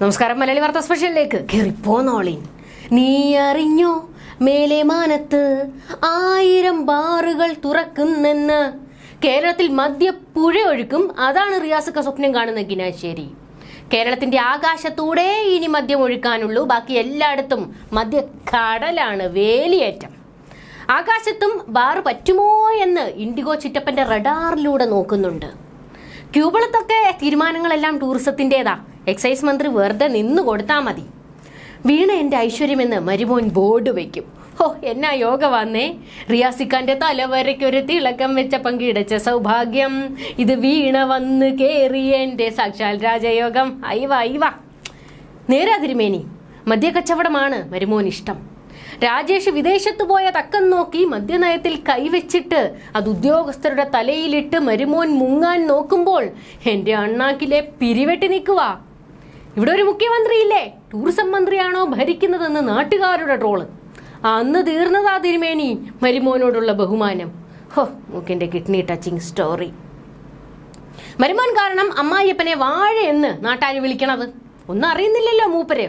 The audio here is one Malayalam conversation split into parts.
നമസ്കാരം മലയാളി വാർത്ത സ്പെഷ്യലിലേക്ക് കയറിപ്പോന്നോളിൻ നീ അറിഞ്ഞോ? മേലെ മാനത്ത് ആയിരം ബാറുകൾ തുറക്കുന്നെന്ന്. കേരളത്തിൽ മദ്യ പുഴ ഒഴുക്കും അതാണ് റിയാസൊക്കെ സ്വപ്നം കാണുന്ന ഗിനാശ്ശേരി. കേരളത്തിന്റെ ആകാശത്തൂടെ ഇനി മദ്യം ഒഴുക്കാനുള്ളൂ ബാക്കി എല്ലായിടത്തും മദ്യ കടലാണ് വേലിയേറ്റം. ആകാശത്തും ബാർ പറ്റുമോ എന്ന് ഇൻഡിഗോ ചിറ്റപ്പന്റെ റഡാറിലൂടെ നോക്കുന്നുണ്ട്. ക്യൂബളത്തൊക്കെ തീരുമാനങ്ങളെല്ലാം ടൂറിസത്തിന്റെതാ എക്സൈസ് മന്ത്രി വെറുതെ നിന്ന് കൊടുത്താൽ മതി. വീണ എന്റെ ഐശ്വര്യമെന്ന് മരുമോൻ ബോർഡ് വയ്ക്കും ഹോ എന്നാ യോഗ വന്നേ? റിയാസിക്കാന്റെ തലവരയ്ക്കൊരു തിളക്കം വെച്ച പങ്കിടച്ച സൗഭാഗ്യം. ഇത് വീണ വന്ന് കേറിയ എന്റെ സാക്ഷാൽ രാജയോഗം. അയവ അയവ. നേരാ തിരുമേനി. മദ്യക്കച്ചവടമാണ് മരുമോൻ ഇഷ്ടം. രാജേഷ് വിദേശത്ത് പോയ തക്കം നോക്കി മദ്യനയത്തിൽ കൈവച്ചിട്ട് അത് ഉദ്യോഗസ്ഥരുടെ തലയിലിട്ട് മരുമോൻ മുങ്ങാൻ നോക്കുമ്പോൾ എന്റെ അണ്ണാക്കിലെ പിരിവെട്ടി നിൽക്കുവാ. ഇവിടെ ഒരു മുഖ്യമന്ത്രി ഇല്ലേ ടൂറിസം മന്ത്രിയാണോ ഭരിക്കുന്നതെന്ന് നാട്ടുകാരുടെ ട്രോൾ. അന്ന് തീർന്നതാ തിരുമേനി മരുമോനോടുള്ള ബഹുമാനം. ഹോ മൂക്കിന്റെ കിഡ്നി ടച്ചിങ് സ്റ്റോറി മരുമോൻ കാരണം അമ്മായിയപ്പനെ വാഴ എന്ന് നാട്ടാര് വിളിക്കണത്. ഒന്നും അറിയുന്നില്ലല്ലോ മൂപ്പര്.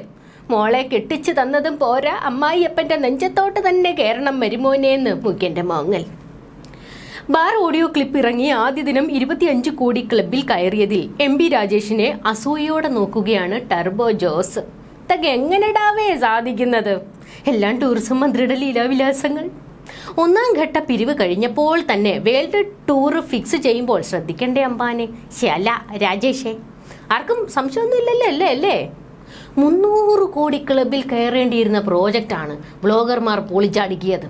മോളെ കെട്ടിച്ചു തന്നതും പോരാ അമ്മായിയപ്പന്റെ നെഞ്ചത്തോട്ട് തന്നെ കയറണം മരുമോനേന്ന് മുഖ്യന്റെ മോങ്ങൽ. ബാർ ഓഡിയോ ക്ലിപ്പ് ഇറങ്ങി ആദ്യ ദിനം ഇരുപത്തിയഞ്ച് കോടി ക്ലബിൽ കയറിയതിൽ എം ബി രാജേഷിനെ അസൂയയോടെ നോക്കുകയാണ് ടർബോ ജോസ്. തക എങ്ങനെടാവേ സാധിക്കുന്നത്? എല്ലാം ടൂറിസം മന്ത്രിയുടെ ലീലാവിലാസങ്ങൾ. ഒന്നാം ഘട്ട പിരിവ് കഴിഞ്ഞപ്പോൾ തന്നെ വേൾഡ് ടൂർ ഫിക്സ് ചെയ്യുമ്പോൾ ശ്രദ്ധിക്കണ്ടേ അമ്പാനെ ശല രാജേഷേ ആർക്കും സംശയമൊന്നുമില്ലല്ലോ അല്ലേ അല്ലേ? മുന്നൂറ് കോടി ക്ലബിൽ കയറേണ്ടിയിരുന്ന പ്രോജക്റ്റാണ് ബ്ലോഗർമാർ പൊളിച്ചടുക്കിയത്.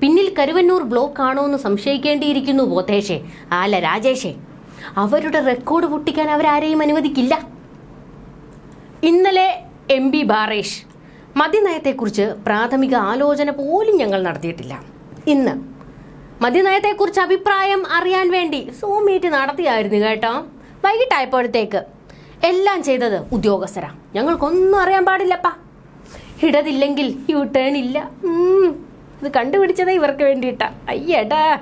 പിന്നിൽ കരുവന്നൂർ ബ്ലോക്ക് ആണോ എന്ന് സംശയിക്കേണ്ടിയിരിക്കുന്നു ബോധേഷേ അല്ല രാജേഷേ അവരുടെ റെക്കോർഡ് പൊട്ടിക്കാൻ അവരാരെയും അനുവദിക്കില്ല. ഇന്നലെ എം ബി ബാറേഷ് മദ്യനയത്തെക്കുറിച്ച് പ്രാഥമിക ആലോചന പോലും ഞങ്ങൾ നടത്തിയിട്ടില്ല. ഇന്ന് മദ്യനയത്തെക്കുറിച്ച് അഭിപ്രായം അറിയാൻ വേണ്ടി സൂം മീറ്റ് നടത്തിയായിരുന്നു കേട്ടോ. വൈകിട്ടായപ്പോഴത്തേക്ക് എല്ലാം ചെയ്തത് ഉദ്യോഗസ്ഥരാ. ഞങ്ങൾക്കൊന്നും അറിയാൻ പാടില്ലപ്പാ. ഇടതില്ലെങ്കിൽ യു ടേൺ ഇല്ല. ഇത് കണ്ടുപിടിച്ചതേ ഇവർക്ക് വേണ്ടിയിട്ടാ. അയ്യടാ.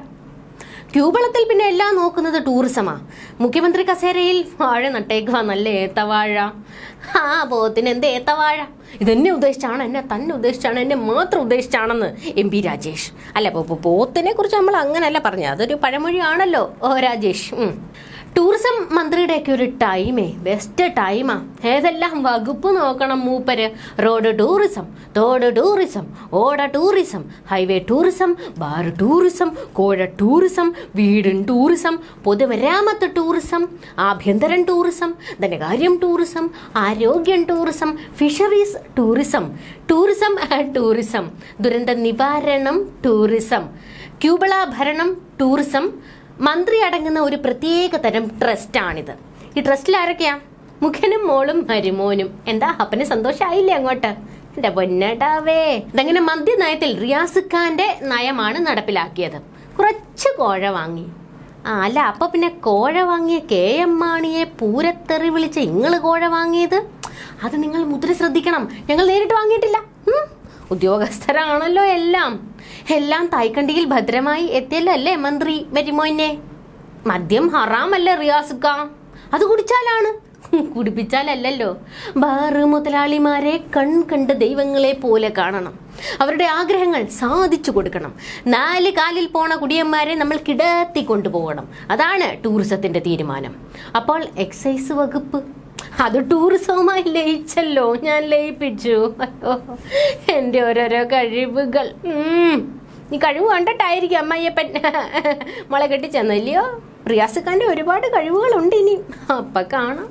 ക്യൂബളത്തിൽ പിന്നെ എല്ലാം നോക്കുന്നത് ടൂറിസമാ. മുഖ്യമന്ത്രി കസേരയിൽ വാഴ നട്ടേക്കുവാ നല്ല ഏത്തവാഴ. ആ പോത്തിന് എന്ത് ഏത്തവാഴ? ഇതെന്നെ ഉദ്ദേശിച്ചാണ് എന്നെ തന്നെ ഉദ്ദേശിച്ചാണ് എന്നെ മാത്രം ഉദ്ദേശിച്ചാണെന്ന് എം പി രാജേഷ്. അല്ല പോത്തിനെ കുറിച്ച് നമ്മൾ അങ്ങനല്ല പറഞ്ഞത്. അതൊരു പഴമൊഴിയാണല്ലോ. ഓ രാജേഷ്. ടൂറിസം മന്ത്രിയുടെയൊക്കെ ഒരു ടൈമേ ബെസ്റ്റ് ടൈമാ ഏതെല്ലാം വകുപ്പ് നോക്കണം മൂപ്പര്? റോഡ് ടൂറിസം തോട് ടൂറിസം ഓട tourism highway tourism bar tourism കോഴ ടൂറിസം വീടും ടൂറിസം പൊതുമരാമത്ത് ടൂറിസം ആഭ്യന്തരൻ ടൂറിസം ധനകാര്യം ടൂറിസം ആരോഗ്യം tourism fisheries tourism tourism and tourism ദുരന്ത നിവാരണം ടൂറിസം ക്യൂബള ഭരണം ടൂറിസം മന്ത്രി അടങ്ങുന്ന ഒരു പ്രത്യേക തരം ട്രസ്റ്റാണിത്. ഈ ട്രസ്റ്റിൽ ആരൊക്കെയാ? മുഖനും മോളും മരുമോനും. എന്താ അപ്പന് സന്തോഷമായില്ലേ അങ്ങോട്ട്? എന്റെ പൊന്നടാവേ. ഇതങ്ങനെ മദ്യനയത്തിൽ റിയാസ് ഖാന്റെ നയമാണ് നടപ്പിലാക്കിയത്. കുറച്ച് കോഴ വാങ്ങി. ആ അല്ല അപ്പൊ പിന്നെ കോഴ വാങ്ങിയ കെ എം മാണിയെ പൂരത്തെറി വിളിച്ച് ഇങ്ങൾ കോഴ വാങ്ങിയത്? അത് നിങ്ങൾ മുദ്ര ശ്രദ്ധിക്കണം. ഞങ്ങൾ നേരിട്ട് വാങ്ങിയിട്ടില്ല. ഉദ്യോഗസ്ഥരാണല്ലോ എല്ലാം. എല്ലാം തായ്ക്കണ്ടിയിൽ ഭദ്രമായി എത്തിയല്ലോ മന്ത്രി? മരുമോനെ മദ്യം ഹറാമല്ലേ റിയാസുക്ക? അത് കുടിച്ചാലാണ്. കുടിപ്പിച്ചാലല്ലല്ലോ. ബാറ് മുതലാളിമാരെ കൺ കണ്ട ദൈവങ്ങളെ പോലെ കാണണം. അവരുടെ ആഗ്രഹങ്ങൾ സാധിച്ചു കൊടുക്കണം. നാല് കാലിൽ പോണ കുടിയന്മാരെ നമ്മൾ കിടത്തി കൊണ്ടുപോകണം. അതാണ് ടൂറിസത്തിന്റെ തീരുമാനം. അപ്പോൾ എക്സൈസ് വകുപ്പ് അത് ടൂറിസവുമായി ലയിച്ചല്ലോ. ഞാൻ ലയിപ്പിച്ചു. അയ്യോ, എന്റെ ഓരോരോ കഴിവുകൾ. ഈ കഴിവ് കണ്ടിട്ടായിരിക്കും അമ്മയ്യപ്പൻ. മോളെ കെട്ടിച്ചെന്നല്ലയോ റിയാസ് ഖാന്റെ ഒരുപാട് കഴിവുകളുണ്ട് ഇനി അപ്പൊ കാണാം.